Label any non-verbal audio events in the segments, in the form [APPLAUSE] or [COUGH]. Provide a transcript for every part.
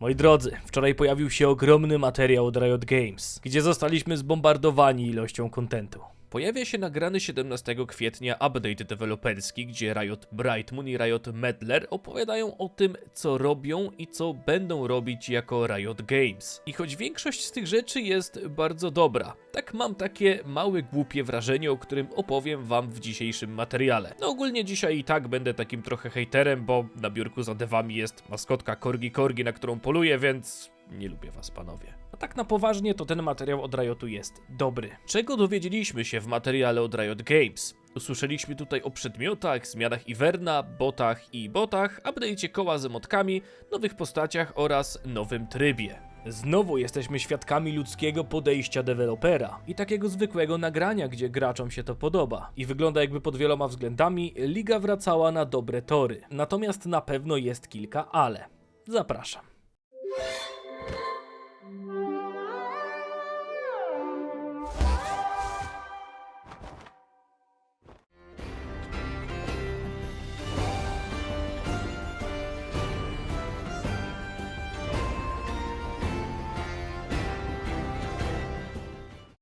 Moi drodzy, wczoraj pojawił się ogromny materiał od Riot Games, gdzie zostaliśmy zbombardowani ilością kontentu. Pojawia się nagrany 17 kwietnia update deweloperski, gdzie Riot Brightmoon i Riot Medler opowiadają o tym, co robią i co będą robić jako Riot Games. I choć większość z tych rzeczy jest bardzo dobra, tak mam takie małe głupie wrażenie, o którym opowiem wam w dzisiejszym materiale. No ogólnie dzisiaj i tak będę takim trochę hejterem, bo na biurku za devami jest maskotka Korgi Korgi, na którą poluję, więc nie lubię was panowie. A tak na poważnie to ten materiał od Riotu jest dobry. Czego dowiedzieliśmy się w materiale od Riot Games? Usłyszeliśmy tutaj o przedmiotach, zmianach Iverna, botach i botach, update'cie koła z emotkami, nowych postaciach oraz nowym trybie. Znowu jesteśmy świadkami ludzkiego podejścia dewelopera i takiego zwykłego nagrania, gdzie graczom się to podoba. I wygląda jakby pod wieloma względami liga wracała na dobre tory. Natomiast na pewno jest kilka ale. Zapraszam.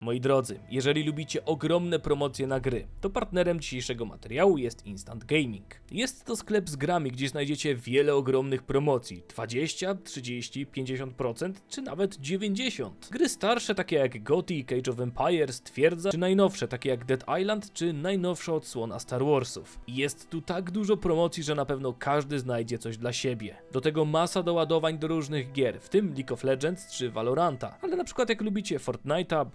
Moi drodzy, jeżeli lubicie ogromne promocje na gry, to partnerem dzisiejszego materiału jest Instant Gaming. Jest to sklep z grami, gdzie znajdziecie wiele ogromnych promocji 20, 30, 50% czy nawet 90%. Gry starsze takie jak GOTY, Cage of Empires, Twierdza, czy najnowsze takie jak Dead Island, czy najnowsza odsłona Star Warsów. Jest tu tak dużo promocji, że na pewno każdy znajdzie coś dla siebie. Do tego masa doładowań do różnych gier, w tym League of Legends czy Valoranta. Ale na przykład jak lubicie Fortnite'a,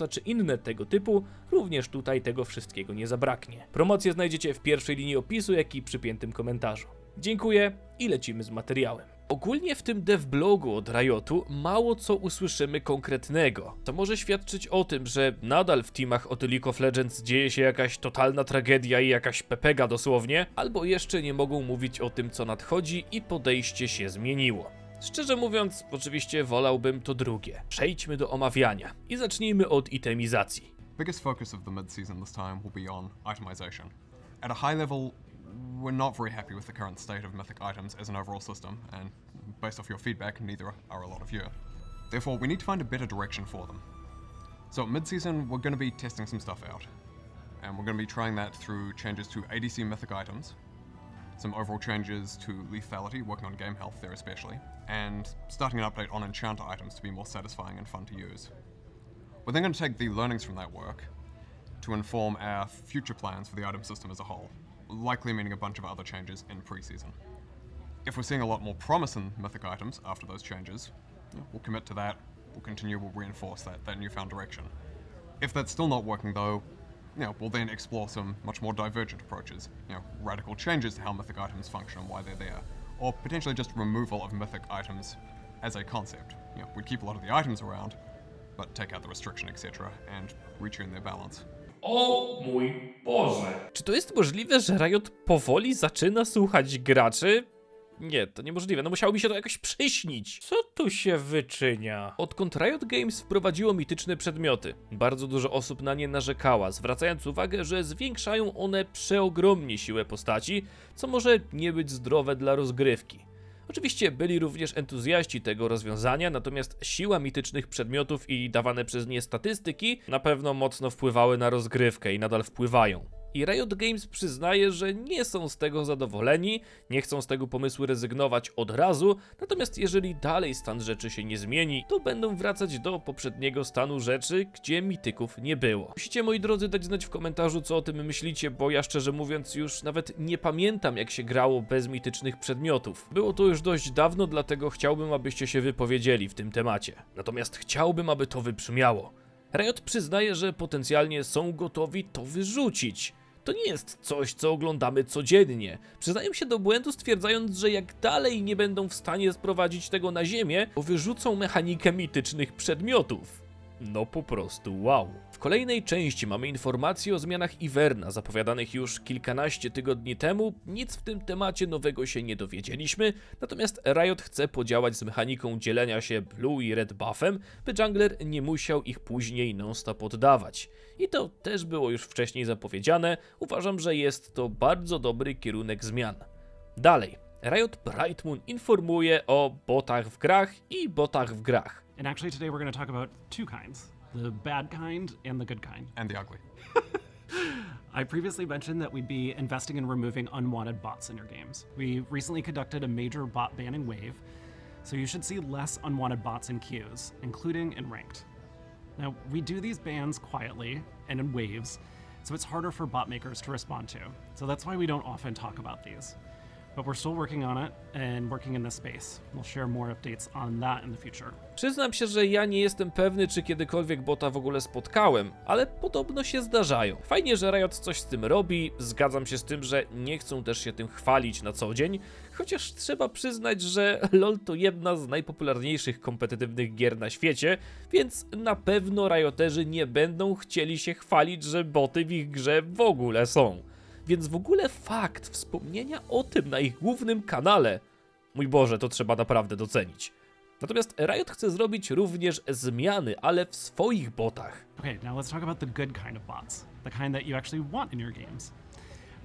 Robloxa czy inne tego typu, również tutaj tego wszystkiego nie zabraknie. Promocje znajdziecie w pierwszej linii opisu, jak i przypiętym komentarzu. Dziękuję i lecimy z materiałem. Ogólnie w tym devblogu od Riotu mało co usłyszymy konkretnego. To może świadczyć o tym, że nadal w teamach od League of Legends dzieje się jakaś totalna tragedia i jakaś pepega dosłownie, albo jeszcze nie mogą mówić o tym co nadchodzi i podejście się zmieniło. Szczerze mówiąc, oczywiście wolałbym to drugie. Przejdźmy do omawiania i zacznijmy od itemizacji. Biggest focus of the mid-season this time will be on itemization. At a high level, we're not very happy with the current state of mythic items as an overall system, and based off your feedback, neither are a lot of you. Therefore, we need to find a better direction for them. So, mid-season, we're going to be testing some stuff out, and we're going to be trying that through changes to ADC mythic items, some overall changes to lethality, working on game health there especially, and starting an update on enchant items to be more satisfying and fun to use. We're then going to take the learnings from that work to inform our future plans for the item system as a whole, likely meaning a bunch of other changes in preseason. If we're seeing a lot more promise in mythic items after those changes, we'll commit to that, we'll continue, we'll reinforce that, that newfound direction. If that's still not working though, you know, we'll then explore some much more divergent approaches, you know, radical changes to how mythic items function and why they're there, or potentially just removal of mythic items as a concept. You know, we'd keep a lot of the items around, but take out the restriction, etc., and retune their balance. O mój Boże! Czy to jest możliwe, że Riot powoli zaczyna słuchać graczy? Nie, to niemożliwe, no musiało mi się to jakoś przyśnić. Co tu się wyczynia? Odkąd Riot Games wprowadziło mityczne przedmioty, bardzo dużo osób na nie narzekała, zwracając uwagę, że zwiększają one przeogromnie siłę postaci, co może nie być zdrowe dla rozgrywki. Oczywiście byli również entuzjaści tego rozwiązania, natomiast siła mitycznych przedmiotów i dawane przez nie statystyki na pewno mocno wpływały na rozgrywkę i nadal wpływają. I Riot Games przyznaje, że nie są z tego zadowoleni, nie chcą z tego pomysłu rezygnować od razu, natomiast jeżeli dalej stan rzeczy się nie zmieni, to będą wracać do poprzedniego stanu rzeczy, gdzie mityków nie było. Musicie moi drodzy dać znać w komentarzu co o tym myślicie, bo ja szczerze mówiąc już nawet nie pamiętam jak się grało bez mitycznych przedmiotów. Było to już dość dawno, dlatego chciałbym abyście się wypowiedzieli w tym temacie. Natomiast chciałbym aby to wybrzmiało. Riot przyznaje, że potencjalnie są gotowi to wyrzucić. To nie jest coś, co oglądamy codziennie. Przyznają się do błędu, stwierdzając, że jak dalej nie będą w stanie sprowadzić tego na ziemię, to wyrzucą mechanikę mitycznych przedmiotów. No po prostu wow. Kolejnej części mamy informacje o zmianach Iverna, zapowiadanych już kilkanaście tygodni temu. Nic w tym temacie nowego się nie dowiedzieliśmy, natomiast Riot chce podziałać z mechaniką dzielenia się blue i red buffem, by jungler nie musiał ich później non-stop oddawać. I to też było już wcześniej zapowiedziane. Uważam, że jest to bardzo dobry kierunek zmian. Dalej. Riot Bright Moon informuje o botach w grach i botach w grach. And actually, today we're going to talk about two kinds the bad kind and the good kind. And the ugly. [LAUGHS] I previously mentioned that we'd be investing in removing unwanted bots in your games. We recently conducted a major bot banning wave, so you should see less unwanted bots in queues, including in ranked. Now, we do these bans quietly and in waves, so it's harder for bot makers to respond to. So that's why we don't often talk about these. But we're still working on it and working in this space. We'll share more updates on that in the future. Przyznam się, że ja nie jestem pewny, czy kiedykolwiek bota w ogóle spotkałem, ale podobno się zdarzają. Fajnie, że Riot coś z tym robi, zgadzam się z tym, że nie chcą też się tym chwalić na co dzień, chociaż trzeba przyznać, że LoL to jedna z najpopularniejszych kompetytywnych gier na świecie, więc na pewno Rioterzy nie będą chcieli się chwalić, że boty w ich grze w ogóle są. Więc w ogóle fakt wspomnienia o tym na ich głównym kanale, mój Boże, to trzeba naprawdę docenić. Natomiast Riot chce zrobić również zmiany, ale w swoich botach. Okay, now let's talk about the good kind of bots, the kind that you actually want in your games.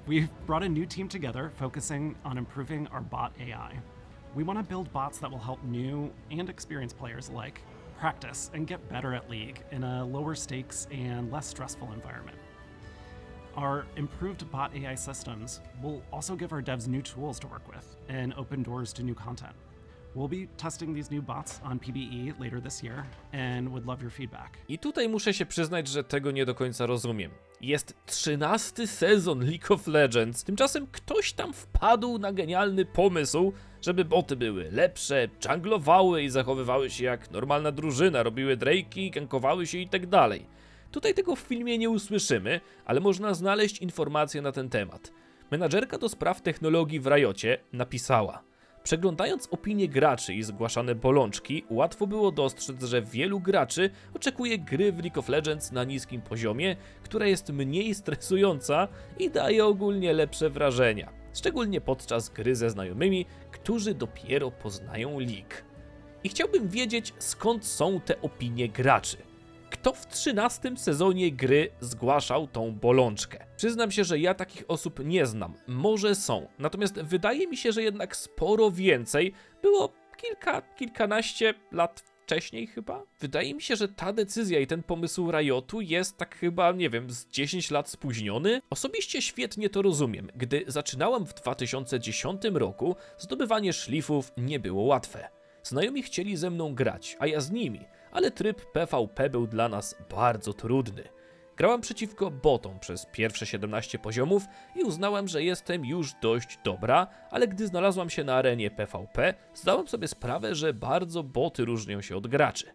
We've brought a new team together focusing on improving our bot AI. We want to build bots that will help new and experienced players alike practice and get better at League in a lower stakes and less stressful environment. Our improved bot AI systems will also give our devs new tools to work with and open doors to new content. We'll be testing these new bots on PBE later this year and would love your feedback. I tutaj muszę się przyznać, że tego nie do końca rozumiem. Jest trzynasty sezon League of Legends, tymczasem ktoś tam wpadł na genialny pomysł, żeby boty były lepsze, junglowały i zachowywały się jak normalna drużyna, robiły drake'i, gankowały się i tak dalej. Tutaj tego w filmie nie usłyszymy, ale można znaleźć informacje na ten temat. Menadżerka do spraw technologii w Riocie napisała: Przeglądając opinie graczy i zgłaszane bolączki, łatwo było dostrzec, że wielu graczy oczekuje gry w League of Legends na niskim poziomie, która jest mniej stresująca i daje ogólnie lepsze wrażenia, szczególnie podczas gry ze znajomymi, którzy dopiero poznają League. I chciałbym wiedzieć, skąd są te opinie graczy. Kto w 13 sezonie gry zgłaszał tą bolączkę? Przyznam się, że ja takich osób nie znam. Może są. Natomiast wydaje mi się, że jednak sporo więcej było kilka, kilkanaście lat wcześniej chyba. Wydaje mi się, że ta decyzja i ten pomysł Riotu jest tak chyba, nie wiem, z 10 lat spóźniony. Osobiście świetnie to rozumiem. Gdy zaczynałem w 2010 roku, zdobywanie szlifów nie było łatwe. Znajomi chcieli ze mną grać, a ja z nimi, ale tryb PvP był dla nas bardzo trudny. Grałem przeciwko botom przez pierwsze 17 poziomów i uznałem, że jestem już dość dobra, ale gdy znalazłam się na arenie PvP, zdałem sobie sprawę, że bardzo boty różnią się od graczy.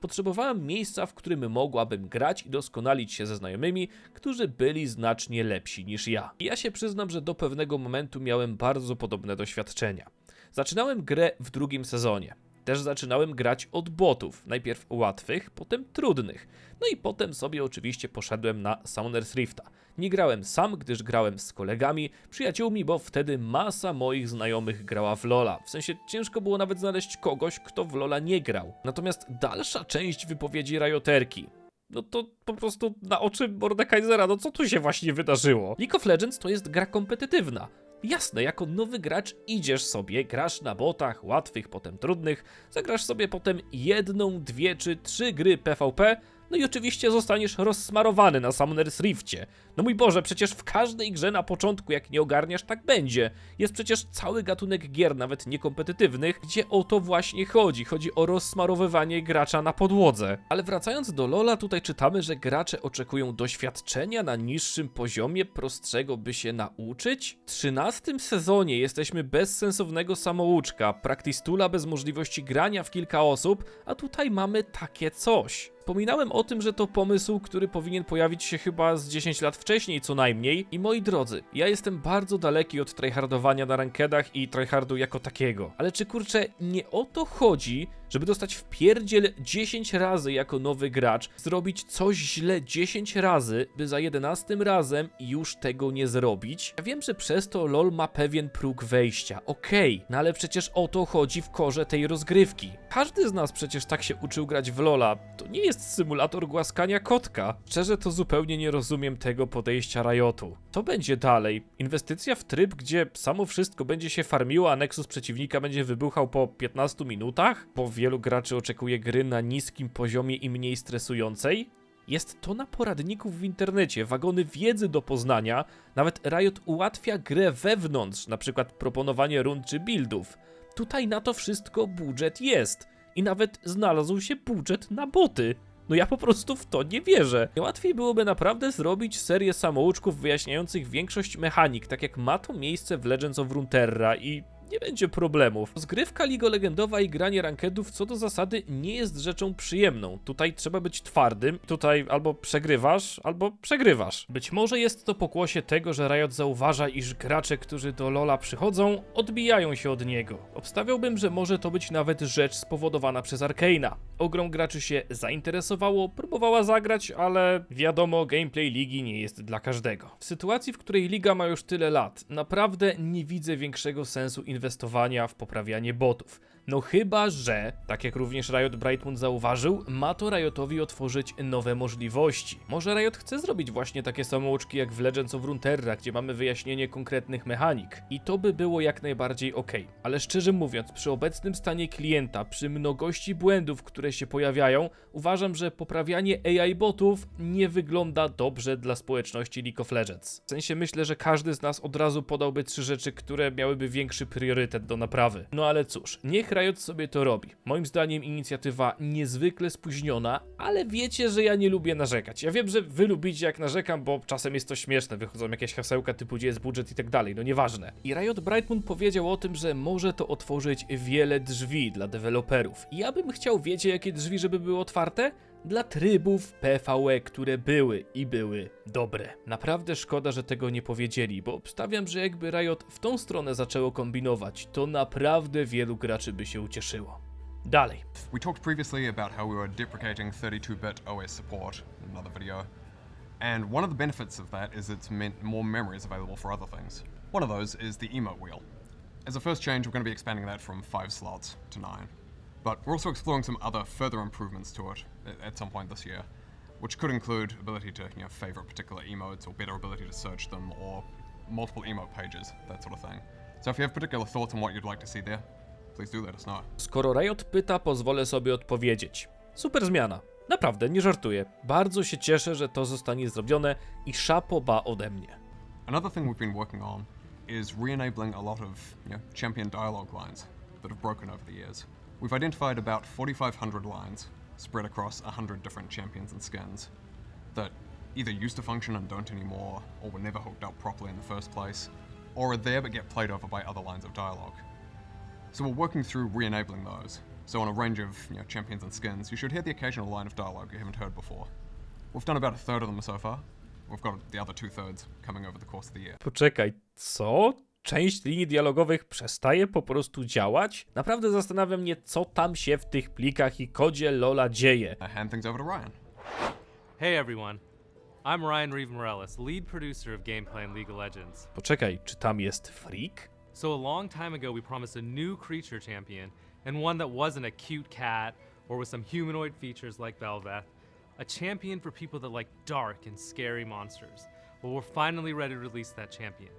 Potrzebowałem miejsca, w którym mogłabym grać i doskonalić się ze znajomymi, którzy byli znacznie lepsi niż ja. I ja się przyznam, że do pewnego momentu miałem bardzo podobne doświadczenia. Zaczynałem grę w drugim sezonie. Też zaczynałem grać od botów, najpierw łatwych, potem trudnych. No i potem sobie oczywiście poszedłem na Summoner's Rifta. Nie grałem sam, gdyż grałem z kolegami, przyjaciółmi, bo wtedy masa moich znajomych grała w Lola. W sensie ciężko było nawet znaleźć kogoś, kto w Lola nie grał. Natomiast dalsza część wypowiedzi Rioterki, no to po prostu na oczy Mordekaisera, no co tu się właśnie wydarzyło? League of Legends to jest gra kompetytywna. Jasne, jako nowy gracz idziesz sobie, grasz na botach, łatwych, potem trudnych, zagrasz sobie potem jedną, dwie czy trzy gry PvP, no i oczywiście zostaniesz rozsmarowany na Summoner's Rifcie. No mój Boże, przecież w każdej grze na początku, jak nie ogarniasz, tak będzie. Jest przecież cały gatunek gier, nawet niekompetywnych, gdzie o to właśnie chodzi. Chodzi o rozsmarowywanie gracza na podłodze. Ale wracając do Lola, tutaj czytamy, że gracze oczekują doświadczenia na niższym poziomie, prostszego by się nauczyć. W 13 sezonie jesteśmy bez sensownego samouczka, praktistula bez możliwości grania w kilka osób, a tutaj mamy takie coś. Wspominałem o tym, że to pomysł, który powinien pojawić się chyba z 10 lat wcześniej co najmniej. I moi drodzy, ja jestem bardzo daleki od tryhardowania na rankedach i tryhardu jako takiego. Ale czy kurczę, nie o to chodzi, żeby dostać w pierdziel 10 razy jako nowy gracz, zrobić coś źle 10 razy, by za 11 razem już tego nie zrobić? Ja wiem, że przez to LoL ma pewien próg wejścia, okej, no ale przecież o to chodzi w korze tej rozgrywki. Każdy z nas przecież tak się uczył grać w LoLa, to nie jest symulator głaskania kotka. Szczerze to zupełnie nie rozumiem tego podejścia Riotu. To będzie dalej. Inwestycja w tryb, gdzie samo wszystko będzie się farmiło, a Nexus przeciwnika będzie wybuchał po 15 minutach? Bo wielu graczy oczekuje gry na niskim poziomie i mniej stresującej? Jest to na poradników w internecie, wagony wiedzy do poznania, nawet Riot ułatwia grę wewnątrz, na przykład proponowanie rund czy buildów. Tutaj na to wszystko budżet jest i nawet znalazł się budżet na boty. No ja po prostu w to nie wierzę. Łatwiej byłoby naprawdę zrobić serię samouczków wyjaśniających większość mechanik, tak jak ma to miejsce w Legends of Runeterra i nie będzie problemów. Zgrywka Ligo Legendowa i granie rankedów co do zasady nie jest rzeczą przyjemną. Tutaj trzeba być twardym, tutaj albo przegrywasz, albo przegrywasz. Być może jest to pokłosie tego, że Riot zauważa, iż gracze, którzy do LoLa przychodzą, odbijają się od niego. Obstawiałbym, że może to być nawet rzecz spowodowana przez Arkeina. Ogrom graczy się zainteresowało, próbowała zagrać, ale wiadomo, gameplay ligi nie jest dla każdego. W sytuacji, w której liga ma już tyle lat, naprawdę nie widzę większego sensu w poprawianie botów. No chyba, że, tak jak również Riot Brightmoon zauważył, ma to Riotowi otworzyć nowe możliwości. Może Riot chce zrobić właśnie takie samouczki jak w Legends of Runeterra, gdzie mamy wyjaśnienie konkretnych mechanik. I to by było jak najbardziej ok. Ale szczerze mówiąc, przy obecnym stanie klienta, przy mnogości błędów, które się pojawiają, uważam, że poprawianie AI botów nie wygląda dobrze dla społeczności League of Legends. W sensie myślę, że każdy z nas od razu podałby trzy rzeczy, które miałyby większy priorytet do naprawy. No ale cóż, niech Riot sobie to robi. Moim zdaniem inicjatywa niezwykle spóźniona, ale wiecie, że ja nie lubię narzekać. Ja wiem, że wy lubicie jak narzekam, bo czasem jest to śmieszne, wychodzą jakieś hasełka typu gdzie jest budżet i tak dalej, no nieważne. I Riot Brightmoon powiedział o tym, że może to otworzyć wiele drzwi dla deweloperów. I ja bym chciał, wiecie jakie drzwi, żeby były otwarte? Dla trybów PvE, które były i były dobre. Naprawdę szkoda, że tego nie powiedzieli, bo obstawiam, że jakby Riot w tą stronę zaczęło kombinować, to naprawdę wielu graczy by się ucieszyło. Dalej. We talked previously about how we were deprecating 32-bit OS support in another video, and one of the benefits of that is it's meant more memory is available for other things. One of those is the emote wheel. As a first change, we're going to be expanding that from 5 slots to 9. But we're also exploring some other further improvements to it at some point this year, which could include ability to, you know, favorite particular emotes or better ability to search them or multiple emote pages, that sort of thing. So if you have particular thoughts on what you'd like to see there, please do let us know. Skoro Riot pyta, pozwolę sobie odpowiedzieć. Super zmiana. Naprawdę, nie żartuję. Bardzo się cieszę, że to zostanie zrobione i szapoba ode mnie. Another thing we've been working on is re-enabling a lot of you know, champion dialogue lines that have broken over the years. We've identified about 4,500 lines spread across 100 different champions and skins that either used to function and don't anymore, or were never hooked up properly in the first place, or are there but get played over by other lines of dialogue. So we're working through re-enabling those. So on a range of you know, champions and skins, you should hear the occasional line of dialogue you haven't heard before. We've done about a third of them so far. We've got the other two thirds coming over the course of the year. Poczekaj, co? Część linii dialogowych przestaje po prostu działać? Naprawdę zastanawiam mnie, co tam się w tych plikach i kodzie Lola dzieje. I hand things over to Ryan. Hey everyone, I'm Ryan Reeve Morales, lead producer of gameplay in League of Legends. Poczekaj, czy tam jest freak? So, a long time ago, we promised a new creature champion, and one that wasn't a cute cat or with some humanoid features like Belveth. A champion for people that like dark and scary monsters. Well, we're finally ready to release that champion.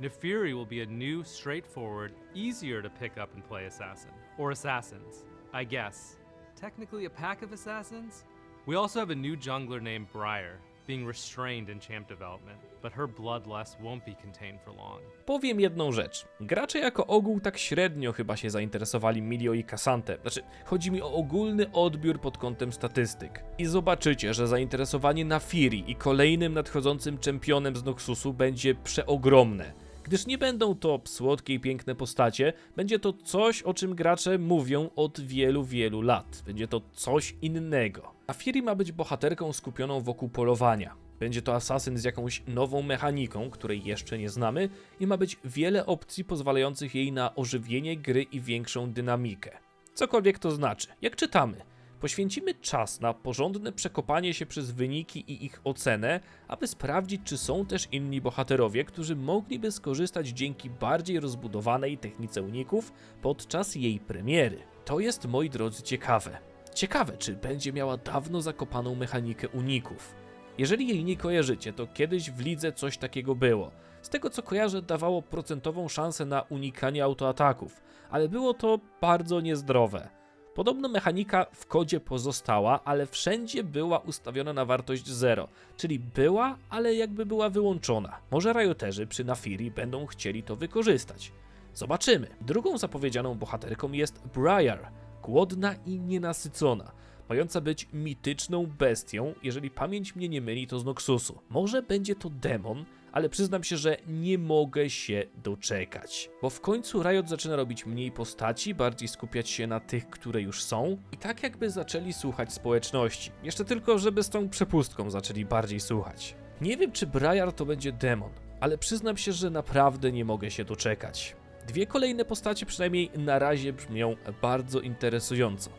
Nefiri will be a new, straightforward, easier to pick up and play assassin. Or assassins, I guess. Technically a pack of assassins? We also have a new jungler named Briar, being restrained in champ development, but her bloodlust won't be contained for long. Powiem jedną rzecz. Gracze jako ogół tak średnio chyba się zainteresowali Milio i Kasante. Znaczy, chodzi mi o ogólny odbiór pod kątem statystyk. I zobaczycie, że zainteresowanie na Firi i kolejnym nadchodzącym czempionem z Noxusu będzie przeogromne. Gdyż nie będą to słodkie i piękne postacie, będzie to coś, o czym gracze mówią od wielu, wielu lat. Będzie to coś innego. A Firi ma być bohaterką skupioną wokół polowania. Będzie to asasyn z jakąś nową mechaniką, której jeszcze nie znamy, i ma być wiele opcji pozwalających jej na ożywienie gry i większą dynamikę. Cokolwiek to znaczy. Jak czytamy, poświęcimy czas na porządne przekopanie się przez wyniki i ich ocenę, aby sprawdzić, czy są też inni bohaterowie, którzy mogliby skorzystać dzięki bardziej rozbudowanej technice uników podczas jej premiery. To jest, moi drodzy, ciekawe. Ciekawe, czy będzie miała dawno zakopaną mechanikę uników. Jeżeli jej nie kojarzycie, to kiedyś w lidze coś takiego było. Z tego co kojarzę, dawało procentową szansę na unikanie autoataków, ale było to bardzo niezdrowe. Podobno mechanika w kodzie pozostała, ale wszędzie była ustawiona na wartość 0, czyli była, ale jakby była wyłączona. Może rajoterzy przy Nafiri będą chcieli to wykorzystać. Zobaczymy. Drugą zapowiedzianą bohaterką jest Briar, głodna i nienasycona, mająca być mityczną bestią, jeżeli pamięć mnie nie myli, to z Noxusu. Może będzie to demon, ale przyznam się, że nie mogę się doczekać. Bo w końcu Riot zaczyna robić mniej postaci, bardziej skupiać się na tych, które już są i tak jakby zaczęli słuchać społeczności. Jeszcze tylko, żeby z tą przepustką zaczęli bardziej słuchać. Nie wiem, czy Briar to będzie demon, ale przyznam się, że naprawdę nie mogę się doczekać. Dwie kolejne postacie przynajmniej na razie brzmią bardzo interesująco.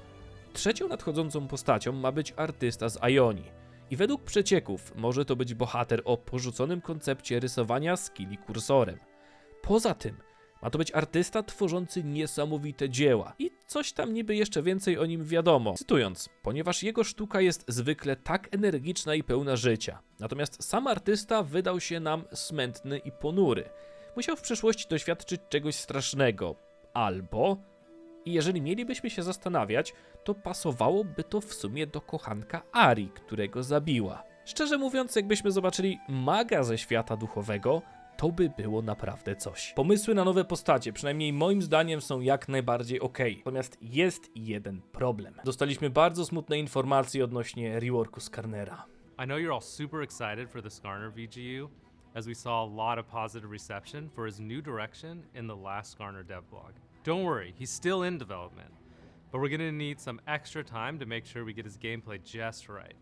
Trzecią nadchodzącą postacią ma być artysta z Ioni. I według przecieków może to być bohater o porzuconym koncepcie rysowania skilli kursorem. Poza tym ma to być artysta tworzący niesamowite dzieła i coś tam niby jeszcze więcej o nim wiadomo. Cytując, ponieważ jego sztuka jest zwykle tak energiczna i pełna życia. Natomiast sam artysta wydał się nam smętny i ponury. Musiał w przeszłości doświadczyć czegoś strasznego. Albo i jeżeli mielibyśmy się zastanawiać, to pasowałoby to w sumie do kochanka Ari, którego zabiła. Szczerze mówiąc, jakbyśmy zobaczyli maga ze świata duchowego, to by było naprawdę coś. Pomysły na nowe postacie, przynajmniej moim zdaniem, są jak najbardziej ok. Natomiast jest jeden problem. Dostaliśmy bardzo smutne informacje odnośnie reworku Skarnera. I know you're all super excited for the Skarner VGU, as we saw a lot of positive reception for his new direction in the last Skarner devlog. Don't worry, he's still in development, but we're gonna need some extra time to make sure we get his gameplay just right.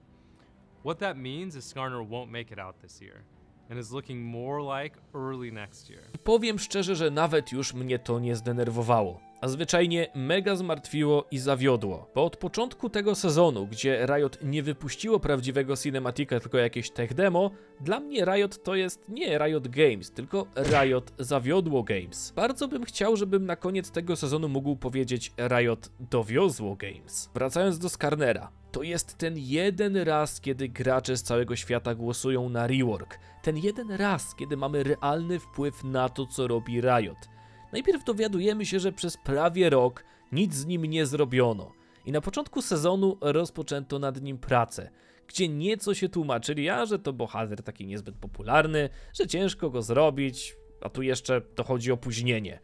What that means is Skarner won't make it out this year, and is looking more like early next year. Powiem szczerze, że nawet już mnie to nie zdenerwowało. A zwyczajnie mega zmartwiło i zawiodło, bo od początku tego sezonu, gdzie Riot nie wypuściło prawdziwego cinematica, tylko jakieś tech demo, dla mnie Riot to jest nie Riot Games, tylko Riot zawiodło Games. Bardzo bym chciał, żebym na koniec tego sezonu mógł powiedzieć Riot dowiozło Games. Wracając do Skarnera, to jest ten jeden raz, kiedy gracze z całego świata głosują na rework. Ten jeden raz, kiedy mamy realny wpływ na to, co robi Riot. Najpierw dowiadujemy się, że przez prawie rok nic z nim nie zrobiono. I na początku sezonu rozpoczęto nad nim pracę, gdzie nieco się tłumaczyli, a że to bohater taki niezbyt popularny, że ciężko go zrobić, a tu jeszcze dochodzi opóźnienie.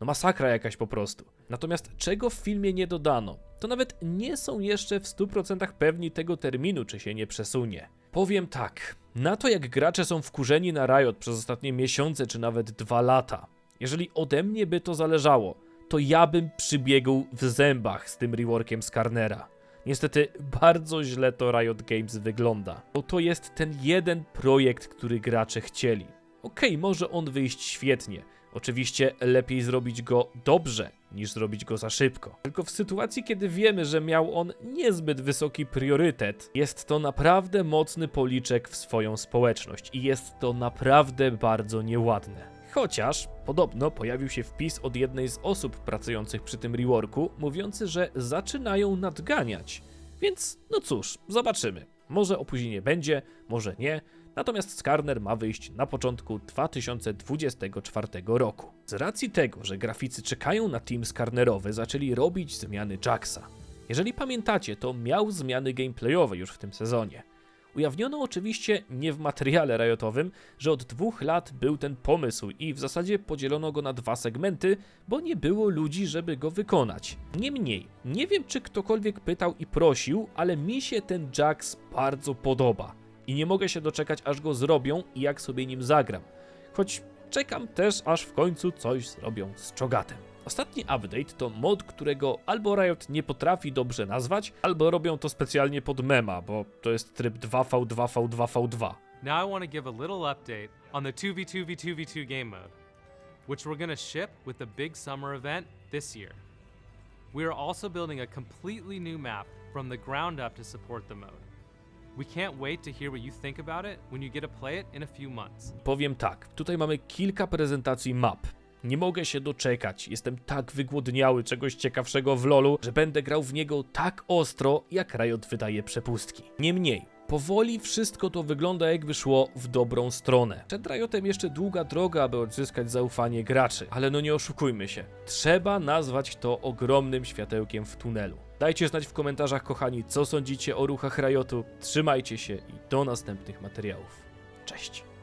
No masakra jakaś po prostu. Natomiast czego w filmie nie dodano, to nawet nie są jeszcze w 100% pewni tego terminu, czy się nie przesunie. Powiem tak, na to jak gracze są wkurzeni na Riot przez ostatnie miesiące, czy nawet dwa lata, jeżeli ode mnie by to zależało, to ja bym przybiegł w zębach z tym reworkiem Skarnera. Niestety bardzo źle to Riot Games wygląda, bo to jest ten jeden projekt, który gracze chcieli. Okej, może on wyjść świetnie. Oczywiście lepiej zrobić go dobrze, niż zrobić go za szybko. Tylko w sytuacji, kiedy wiemy, że miał on niezbyt wysoki priorytet, jest to naprawdę mocny policzek w swoją społeczność i jest to naprawdę bardzo nieładne. Chociaż podobno pojawił się wpis od jednej z osób pracujących przy tym reworku, mówiący, że zaczynają nadganiać. Więc no cóż, zobaczymy. Może opóźnienie będzie, może nie. Natomiast Skarner ma wyjść na początku 2024 roku. Z racji tego, że graficy czekają na team Skarnerowy, zaczęli robić zmiany Jacksa. Jeżeli pamiętacie, to miał zmiany gameplayowe już w tym sezonie. Ujawniono oczywiście nie w materiale rajotowym, że od dwóch lat był ten pomysł i w zasadzie podzielono go na dwa segmenty, bo nie było ludzi, żeby go wykonać. Niemniej, nie wiem czy ktokolwiek pytał i prosił, ale mi się ten Jax bardzo podoba. I nie mogę się doczekać aż go zrobią i jak sobie nim zagram. Choć czekam też aż w końcu coś zrobią z Czogatem. Ostatni update to mod, którego albo Riot nie potrafi dobrze nazwać, albo robią to specjalnie pod mema, bo to jest tryb 2v2v2v2. Now I want to give a little update on the 2v2v2v2 game mode, which we're going to ship with the big summer event this year. We are also building a completely new map from the ground up to support the mode. We can't wait to hear what you think about it when you get to play it in a few months. Powiem tak, tutaj mamy kilka prezentacji map. Nie mogę się doczekać. Jestem tak wygłodniały czegoś ciekawszego w LoLu, że będę grał w niego tak ostro, jak Riot wydaje przepustki. Niemniej, powoli wszystko to wygląda jakby szło w dobrą stronę. Przed Riotem jeszcze długa droga, aby odzyskać zaufanie graczy, ale no nie oszukujmy się. Trzeba nazwać to ogromnym światełkiem w tunelu. Dajcie znać w komentarzach, kochani, co sądzicie o ruchach Riotu. Trzymajcie się i do następnych materiałów. Cześć!